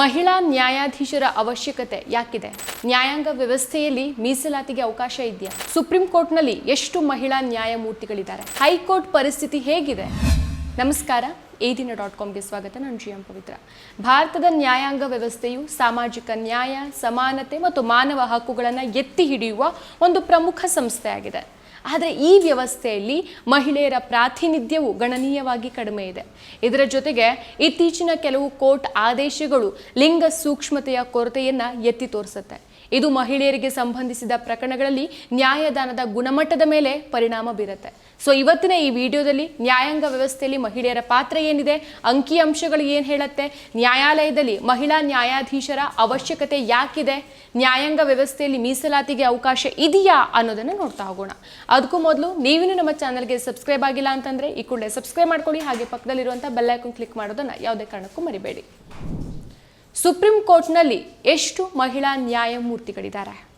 ಮಹಿಳಾ ನ್ಯಾಯಾಧೀಶರ ಅವಶ್ಯಕತೆ ಯಾಕಿದೆ? ನ್ಯಾಯಾಂಗ ವ್ಯವಸ್ಥೆಯಲ್ಲಿ ಮೀಸಲಾತಿಗೆ ಅವಕಾಶ ಇದೆಯಾ? ಸುಪ್ರೀಂ ಕೋರ್ಟ್ನಲ್ಲಿ ಎಷ್ಟು ಮಹಿಳಾ ನ್ಯಾಯಮೂರ್ತಿಗಳಿದ್ದಾರೆ? ಹೈಕೋರ್ಟ್ ಪರಿಸ್ಥಿತಿ ಹೇಗಿದೆ? ನಮಸ್ಕಾರ. ಈ ದಿನ ಡಾಟ್ ಕಾಮ್ಗೆ ಸ್ವಾಗತ, ನಾನು ಜಿ ಎಂ ಪವಿತ್ರ. ಭಾರತದ ನ್ಯಾಯಾಂಗ ವ್ಯವಸ್ಥೆಯು ಸಾಮಾಜಿಕ ನ್ಯಾಯ, ಸಮಾನತೆ ಮತ್ತು ಮಾನವ ಹಕ್ಕುಗಳನ್ನು ಎತ್ತಿ ಹಿಡಿಯುವ ಒಂದು ಪ್ರಮುಖ ಸಂಸ್ಥೆಯಾಗಿದೆ. ಆದರೆ ಈ ವ್ಯವಸ್ಥೆಯಲ್ಲಿ ಮಹಿಳೆಯರ ಪ್ರಾತಿನಿಧ್ಯವು ಗಣನೀಯವಾಗಿ ಕಡಿಮೆ ಇದೆ. ಇದರ ಜೊತೆಗೆ ಇತ್ತೀಚಿನ ಕೆಲವು ಕೋರ್ಟ್ ಆದೇಶಗಳು ಲಿಂಗ ಸೂಕ್ಷ್ಮತೆಯ ಕೊರತೆಯನ್ನು ಎತ್ತಿ ತೋರಿಸುತ್ತೆ. ಇದು ಮಹಿಳೆಯರಿಗೆ ಸಂಬಂಧಿಸಿದ ಪ್ರಕರಣಗಳಲ್ಲಿ ನ್ಯಾಯದಾನದ ಗುಣಮಟ್ಟದ ಮೇಲೆ ಪರಿಣಾಮ ಬೀರುತ್ತೆ. ಸೊ ಇವತ್ತಿನ ಈ ವಿಡಿಯೋದಲ್ಲಿ ನ್ಯಾಯಾಂಗ ವ್ಯವಸ್ಥೆಯಲ್ಲಿ ಮಹಿಳೆಯರ ಪಾತ್ರ ಏನಿದೆ ಅಂಕಿಅಂಶಗಳು ಏನು ಹೇಳುತ್ತೆ, ನ್ಯಾಯಾಲಯದಲ್ಲಿ ಮಹಿಳಾ ನ್ಯಾಯಾಧೀಶರ ಅವಶ್ಯಕತೆ ಯಾಕಿದೆ, ನ್ಯಾಯಾಂಗ ವ್ಯವಸ್ಥೆಯಲ್ಲಿ ಮೀಸಲಾತಿಗೆ ಅವಕಾಶ ಇದೆಯಾ ಅನ್ನೋದನ್ನು ನೋಡ್ತಾ ಹೋಗೋಣ. ಅದಕ್ಕೂ ಮೊದಲು ನೀವಿನ ನಮ್ಮ ಚಾನಲ್ಗೆ ಸಬ್ಸ್ಕ್ರೈಬ್ ಆಗಿಲ್ಲ ಅಂತಂದ್ರೆ ಈ ಕೂಡಲೇ ಸಬ್ಸ್ಕ್ರೈಬ್ ಮಾಡ್ಕೊಳ್ಳಿ, ಹಾಗೆ ಪಕ್ಕದಲ್ಲಿರುವಂಥ ಬೆಲ್ಲೈಕನ್ ಕ್ಲಿಕ್ ಮಾಡೋದನ್ನ ಯಾವುದೇ ಕಾರಣಕ್ಕೂ ಮರಿಬೇಡಿ. ಸುಪ್ರೀಂ ಕೋರ್ಟ್ನಲ್ಲಿ ಎಷ್ಟು ಮಹಿಳಾ ನ್ಯಾಯಮೂರ್ತಿಗಳಿದ್ದಾರೆ?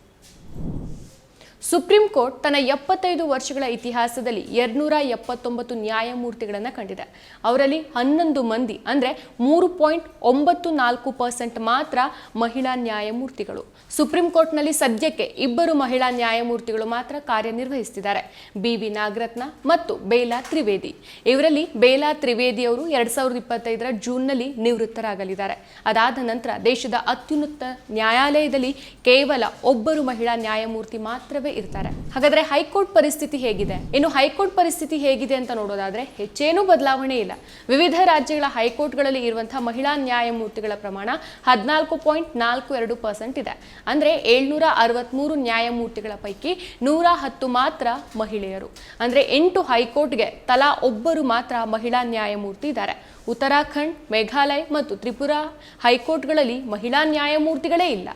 ಸುಪ್ರೀಂ ಕೋರ್ಟ್ ತನ್ನ ಎಪ್ಪತ್ತೈದು ವರ್ಷಗಳ ಇತಿಹಾಸದಲ್ಲಿ ಎರಡ್ನೂರ ಎಪ್ಪತ್ತೊಂಬತ್ತು ನ್ಯಾಯಮೂರ್ತಿಗಳನ್ನು ಕಂಡಿದೆ. ಅವರಲ್ಲಿ ಹನ್ನೊಂದು ಮಂದಿ, ಅಂದರೆ ಮೂರು ಪಾಯಿಂಟ್ ಒಂಬತ್ತು ನಾಲ್ಕು ಪರ್ಸೆಂಟ್ ಮಾತ್ರ ಮಹಿಳಾ ನ್ಯಾಯಮೂರ್ತಿಗಳು. ಸುಪ್ರೀಂ ಕೋರ್ಟ್ನಲ್ಲಿ ಸದ್ಯಕ್ಕೆ ಇಬ್ಬರು ಮಹಿಳಾ ನ್ಯಾಯಮೂರ್ತಿಗಳು ಮಾತ್ರ ಕಾರ್ಯನಿರ್ವಹಿಸುತ್ತಿದ್ದಾರೆ. ಬಿ ವಿ ನಾಗರತ್ನ ಮತ್ತು ಬೇಲಾ ತ್ರಿವೇದಿ. ಇವರಲ್ಲಿ ಬೇಲಾ ತ್ರಿವೇದಿ ಅವರು ಎರಡ್ ಸಾವಿರದ ಇಪ್ಪತ್ತೈದರ ಜೂನ್ನಲ್ಲಿ ನಿವೃತ್ತರಾಗಲಿದ್ದಾರೆ. ಅದಾದ ನಂತರ ದೇಶದ ಅತ್ಯುನ್ನತ ನ್ಯಾಯಾಲಯದಲ್ಲಿ ಕೇವಲ ಒಬ್ಬರು ಮಹಿಳಾ ನ್ಯಾಯಮೂರ್ತಿ ಮಾತ್ರವೇ ಇರ್ತಾರೆ. ಹಾಗಾದ್ರೆ ಹೈಕೋರ್ಟ್ ಪರಿಸ್ಥಿತಿ ಹೇಗಿದೆ? ಇನ್ನು ಹೈಕೋರ್ಟ್ ಪರಿಸ್ಥಿತಿ ಹೇಗಿದೆ ಅಂತ ನೋಡೋದಾದ್ರೆ ಹೆಚ್ಚೇನೂ ಬದಲಾವಣೆ ಇಲ್ಲ. ವಿವಿಧ ರಾಜ್ಯಗಳ ಹೈಕೋರ್ಟ್ಗಳಲ್ಲಿ ಇರುವಂತಹ ಮಹಿಳಾ ನ್ಯಾಯಮೂರ್ತಿಗಳ ಪ್ರಮಾಣ ಹದಿನಾಲ್ಕು ಪಾಯಿಂಟ್ ನಾಲ್ಕು ಎರಡು ಪರ್ಸೆಂಟ್ ಇದೆ. ಅಂದ್ರೆ ಏಳ್ನೂರ ಅರವತ್ಮೂರು ನ್ಯಾಯಮೂರ್ತಿಗಳ ಪೈಕಿ ನೂರ ಹತ್ತು ಮಾತ್ರ ಮಹಿಳೆಯರು. ಅಂದ್ರೆ ಎಂಟು ಹೈಕೋರ್ಟ್ಗೆ ತಲಾ ಒಬ್ಬರು ಮಾತ್ರ ಮಹಿಳಾ ನ್ಯಾಯಮೂರ್ತಿ ಇದ್ದಾರೆ. ಉತ್ತರಾಖಂಡ್, ಮೇಘಾಲಯ ಮತ್ತು ತ್ರಿಪುರಾ ಹೈಕೋರ್ಟ್ಗಳಲ್ಲಿ ಮಹಿಳಾ ನ್ಯಾಯಮೂರ್ತಿಗಳೇ ಇಲ್ಲ.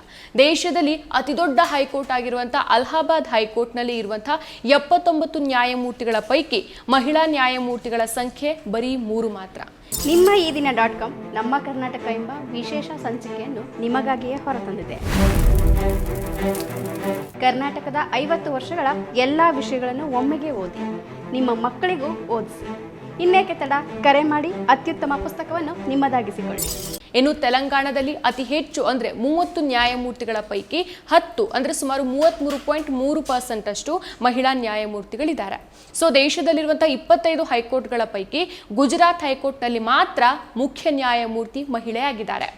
ದೇಶದಲ್ಲಿ ಅತಿದೊಡ್ಡ ಹೈಕೋರ್ಟ್ ಆಗಿರುವಂಥ ಅಲಹಾಬಾದ್ ಹೈಕೋರ್ಟ್ನಲ್ಲಿ ಇರುವಂಥ ಎಪ್ಪತ್ತೊಂಬತ್ತು ನ್ಯಾಯಮೂರ್ತಿಗಳ ಪೈಕಿ ಮಹಿಳಾ ನ್ಯಾಯಮೂರ್ತಿಗಳ ಸಂಖ್ಯೆ ಬರೀ ಮೂರು ಮಾತ್ರ. ನಿಮ್ಮ ಈ ದಿನ ಡಾಟ್ ಕಾಮ್, ನಮ್ಮ ಕರ್ನಾಟಕ ಎಂಬ ವಿಶೇಷ ಸಂಚಿಕೆಯನ್ನು ನಿಮಗಾಗಿಯೇ ಹೊರತಂದಿದೆ. ಕರ್ನಾಟಕದ ಐವತ್ತು ವರ್ಷಗಳ ಎಲ್ಲ ವಿಷಯಗಳನ್ನು ಒಮ್ಮೆಗೆ ಓದಿ, ನಿಮ್ಮ ಮಕ್ಕಳಿಗೂ ಓದಿಸಿ. ಇನ್ನೇಕೆ ತಡ? ಕರೆ ಮಾಡಿ, ಅತ್ಯುತ್ತಮ ಪುಸ್ತಕವನ್ನು ನಿಮ್ಮದಾಗಿಸಿಕೊಳ್ಳಿ. ಇನ್ನು ತೆಲಂಗಾಣದಲ್ಲಿ ಅತಿ ಹೆಚ್ಚು ಅಂದ್ರೆ ಮೂವತ್ತು ನ್ಯಾಯಮೂರ್ತಿಗಳ ಪೈಕಿ ಹತ್ತು ಅಂದ್ರೆ ಸುಮಾರು ಮೂವತ್ತ್ಮೂರು ಪಾಯಿಂಟ್ ಮೂರು ಪರ್ಸೆಂಟ್ ಅಷ್ಟು ಮಹಿಳಾ ನ್ಯಾಯಮೂರ್ತಿಗಳಿದ್ದಾರೆ. ಸೊ ದೇಶದಲ್ಲಿರುವಂಥ ಇಪ್ಪತ್ತೈದು ಹೈಕೋರ್ಟ್ಗಳ ಪೈಕಿ ಗುಜರಾತ್ ಹೈಕೋರ್ಟ್ನಲ್ಲಿ ಮಾತ್ರ ಮುಖ್ಯ ನ್ಯಾಯಮೂರ್ತಿ ಮಹಿಳೆಯಾಗಿದ್ದಾರೆ.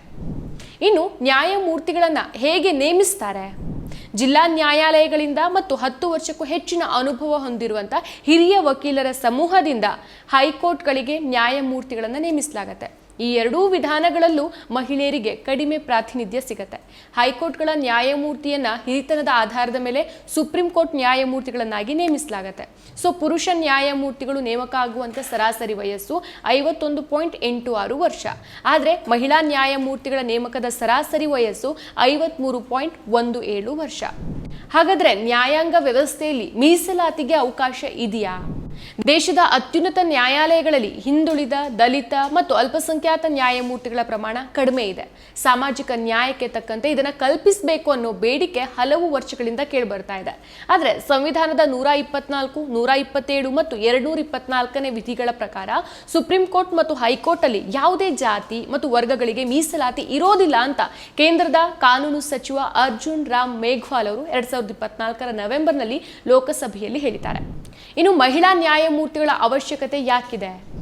ಇನ್ನು ನ್ಯಾಯಮೂರ್ತಿಗಳನ್ನು ಹೇಗೆ ನೇಮಿಸ್ತಾರೆ? ಜಿಲ್ಲಾ ನ್ಯಾಯಾಲಯಗಳಿಂದ ಮತ್ತು ಹತ್ತು ವರ್ಷಕ್ಕೂ ಹೆಚ್ಚಿನ ಅನುಭವ ಹೊಂದಿರುವಂಥ ಹಿರಿಯ ವಕೀಲರ ಸಮೂಹದಿಂದ ಹೈಕೋರ್ಟ್ಗಳಿಗೆ ನ್ಯಾಯಮೂರ್ತಿಗಳನ್ನು ನೇಮಿಸಲಾಗತ್ತೆ. ಈ ಎರಡೂ ವಿಧಾನಗಳಲ್ಲೂ ಮಹಿಳೆಯರಿಗೆ ಕಡಿಮೆ ಪ್ರಾತಿನಿಧ್ಯ ಸಿಗತ್ತೆ. ಹೈಕೋರ್ಟ್ಗಳ ನ್ಯಾಯಮೂರ್ತಿಯನ್ನ ಹಿರಿತನದ ಆಧಾರದ ಮೇಲೆ ಸುಪ್ರೀಂ ಕೋರ್ಟ್ ನ್ಯಾಯಮೂರ್ತಿಗಳನ್ನಾಗಿ ನೇಮಿಸಲಾಗತ್ತೆ. ಸೊ, ಪುರುಷ ನ್ಯಾಯಮೂರ್ತಿಗಳು ನೇಮಕ ಆಗುವಂಥ ಸರಾಸರಿ ವಯಸ್ಸು ಐವತ್ತೊಂದು ಪಾಯಿಂಟ್ ಎಂಟು ಆರು ವರ್ಷ. ಆದರೆ ಮಹಿಳಾ ನ್ಯಾಯಮೂರ್ತಿಗಳ ನೇಮಕದ ಸರಾಸರಿ ವಯಸ್ಸು ಐವತ್ಮೂರು ಪಾಯಿಂಟ್ ಒಂದು ಏಳು ವರ್ಷ. ಹಾಗಾದ್ರೆ ನ್ಯಾಯಾಂಗ ವ್ಯವಸ್ಥೆಯಲ್ಲಿ ಮೀಸಲಾತಿಗೆ ಅವಕಾಶ ಇದೆಯಾ? ದೇಶದ ಅತ್ಯುನ್ನತ ನ್ಯಾಯಾಲಯಗಳಲ್ಲಿ ಹಿಂದುಳಿದ, ದಲಿತ ಮತ್ತು ಅಲ್ಪಸಂಖ್ಯಾತ ನ್ಯಾಯಮೂರ್ತಿಗಳ ಪ್ರಮಾಣ ಕಡಿಮೆ ಇದೆ. ಸಾಮಾಜಿಕ ನ್ಯಾಯಕ್ಕೆ ತಕ್ಕಂತೆ ಇದನ್ನು ಕಲ್ಪಿಸಬೇಕು ಅನ್ನೋ ಬೇಡಿಕೆ ಹಲವು ವರ್ಷಗಳಿಂದ ಕೇಳಿಬರ್ತಾ ಇದೆ. ಆದರೆ ಸಂವಿಧಾನದ ನೂರ ಇಪ್ಪತ್ನಾಲ್ಕು, ನೂರ ಇಪ್ಪತ್ತೇಳು ಮತ್ತು ಎರಡ್ನೂರ ಇಪ್ಪತ್ನಾಲ್ಕನೇ ವಿಧಿಗಳ ಪ್ರಕಾರ ಸುಪ್ರೀಂ ಕೋರ್ಟ್ ಮತ್ತು ಹೈಕೋರ್ಟ್ ಅಲ್ಲಿ ಯಾವುದೇ ಜಾತಿ ಮತ್ತು ವರ್ಗಗಳಿಗೆ ಮೀಸಲಾತಿ ಇರೋದಿಲ್ಲ ಅಂತ ಕೇಂದ್ರದ ಕಾನೂನು ಸಚಿವ ಅರ್ಜುನ್ ರಾಮ್ ಮೇಘ್ವಾಲ್ ಅವರು ಎರಡ್ ಸಾವಿರದ ಇಪ್ಪತ್ನಾಲ್ಕರ ನವೆಂಬರ್ನಲ್ಲಿ ಲೋಕಸಭೆಯಲ್ಲಿ ಹೇಳಿದ್ದಾರೆ. ಇನ್ನು ಮಹಿಳಾ ನ್ಯಾಯಮೂರ್ತಿಗಳ ಅವಶ್ಯಕತೆ ಯಾಕಿದೆ?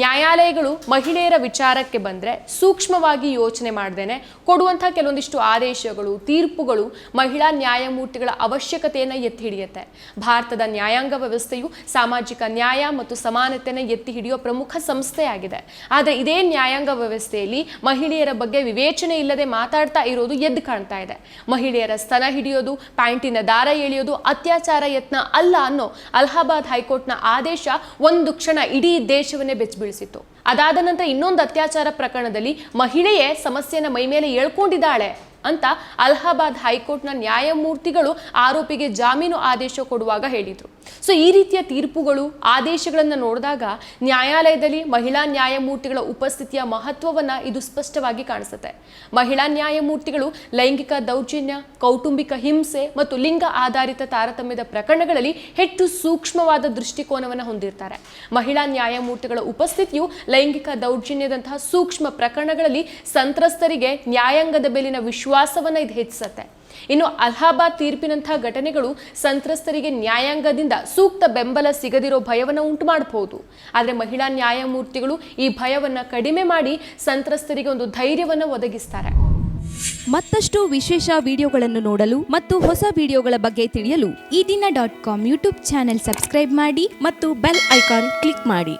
ನ್ಯಾಯಾಲಯಗಳು ಮಹಿಳೆಯರ ವಿಚಾರಕ್ಕೆ ಬಂದರೆ ಸೂಕ್ಷ್ಮವಾಗಿ ಯೋಚನೆ ಮಾಡ್ದೇನೆ. ಕೊಡುವಂತಹ ಕೆಲವೊಂದಿಷ್ಟು ಆದೇಶಗಳು, ತೀರ್ಪುಗಳು ಮಹಿಳಾ ನ್ಯಾಯಮೂರ್ತಿಗಳ ಅವಶ್ಯಕತೆಯನ್ನು ಎತ್ತಿ ಹಿಡಿಯುತ್ತೆ. ಭಾರತದ ನ್ಯಾಯಾಂಗ ವ್ಯವಸ್ಥೆಯು ಸಾಮಾಜಿಕ ನ್ಯಾಯ ಮತ್ತು ಸಮಾನತೆಯನ್ನು ಎತ್ತಿ ಹಿಡಿಯುವ ಪ್ರಮುಖ ಸಂಸ್ಥೆಯಾಗಿದೆ. ಆದರೆ ಇದೇ ನ್ಯಾಯಾಂಗ ವ್ಯವಸ್ಥೆಯಲ್ಲಿ ಮಹಿಳೆಯರ ಬಗ್ಗೆ ವಿವೇಚನೆ ಇಲ್ಲದೆ ಮಾತಾಡ್ತಾ ಇರೋದು ಎದ್ದು ಕಾಣ್ತಾ ಇದೆ. ಮಹಿಳೆಯರ ಸ್ತನ ಹಿಡಿಯೋದು, ಪ್ಯಾಂಟಿನ ದಾರ ಎಳೆಯೋದು ಅತ್ಯಾಚಾರ ಯತ್ನ ಅಲ್ಲ ಅನ್ನೋ ಅಲಹಾಬಾದ್ ಹೈಕೋರ್ಟ್ನ ಆದೇಶ ಒಂದು ಕ್ಷಣ ಇಡೀ ದೇಶವನ್ನೇ ಬೆಚ್ಚಬೀಳಿಸಿತ್ತು ಅದಾದ ನಂತರ ಇನ್ನೊಂದು ಅತ್ಯಾಚಾರ ಪ್ರಕರಣದಲ್ಲಿ ಮಹಿಳೆಯೇ ಸಮಸ್ಯೆನ ಮೈಮೇಲೆ ಎಳ್ಕೊಂಡಿದ್ದಾಳೆ ಅಂತ ಅಲಹಾಬಾದ್ ಹೈಕೋರ್ಟ್ನ ನ್ಯಾಯಮೂರ್ತಿಗಳು ಆರೋಪಿಗೆ ಜಾಮೀನು ಆದೇಶ ಕೊಡುವಾಗ ಹೇಳಿದರು. ಸೊ, ಈ ರೀತಿಯ ತೀರ್ಪುಗಳು, ಆದೇಶಗಳನ್ನು ನೋಡಿದಾಗ ನ್ಯಾಯಾಲಯದಲ್ಲಿ ಮಹಿಳಾ ನ್ಯಾಯಮೂರ್ತಿಗಳ ಉಪಸ್ಥಿತಿಯ ಮಹತ್ವವನ್ನ ಇದು ಸ್ಪಷ್ಟವಾಗಿ ಕಾಣಿಸುತ್ತೆ. ಮಹಿಳಾ ನ್ಯಾಯಮೂರ್ತಿಗಳು ಲೈಂಗಿಕ ದೌರ್ಜನ್ಯ, ಕೌಟುಂಬಿಕ ಹಿಂಸೆ ಮತ್ತು ಲಿಂಗ ಆಧಾರಿತ ತಾರತಮ್ಯದ ಪ್ರಕರಣಗಳಲ್ಲಿ ಹೆಚ್ಚು ಸೂಕ್ಷ್ಮವಾದ ದೃಷ್ಟಿಕೋನವನ್ನು ಹೊಂದಿರ್ತಾರೆ. ಮಹಿಳಾ ನ್ಯಾಯಮೂರ್ತಿಗಳ ಉಪಸ್ಥಿತಿಯು ಲೈಂಗಿಕ ದೌರ್ಜನ್ಯದಂತಹ ಸೂಕ್ಷ್ಮ ಪ್ರಕರಣಗಳಲ್ಲಿ ಸಂತ್ರಸ್ತರಿಗೆ ನ್ಯಾಯಾಂಗದ ಮೇಲಿನ ವಿಶ್ವಾಸವನ್ನ ಇದು ಹೆಚ್ಚಿಸುತ್ತೆ. ಇನ್ನು ಅಲಹಾಬಾದ್ ತೀರ್ಪಿನಂತಹ ಘಟನೆಗಳು ಸಂತ್ರಸ್ತರಿಗೆ ನ್ಯಾಯಾಂಗದಿಂದ ಸೂಕ್ತ ಬೆಂಬಲ ಸಿಗದಿರೋ ಭಯವನ್ನು ಉಂಟು ಮಾಡಬಹುದು ಆದರೆ ಮಹಿಳಾ ನ್ಯಾಯಮೂರ್ತಿಗಳು ಈ ಭಯವನ್ನು ಕಡಿಮೆ ಮಾಡಿ ಸಂತ್ರಸ್ತರಿಗೆ ಒಂದು ಧೈರ್ಯವನ್ನು ಒದಗಿಸ್ತಾರೆ. ಮತ್ತಷ್ಟು ವಿಶೇಷ ವಿಡಿಯೋಗಳನ್ನು ನೋಡಲು ಮತ್ತು ಹೊಸ ವಿಡಿಯೋಗಳ ಬಗ್ಗೆ ತಿಳಿಯಲು Ee Dina dot com YouTube channel subscribe ಮಾಡಿ ಮತ್ತು ಬೆಲ್ ಐಕಾನ್ ಕ್ಲಿಕ್ ಮಾಡಿ.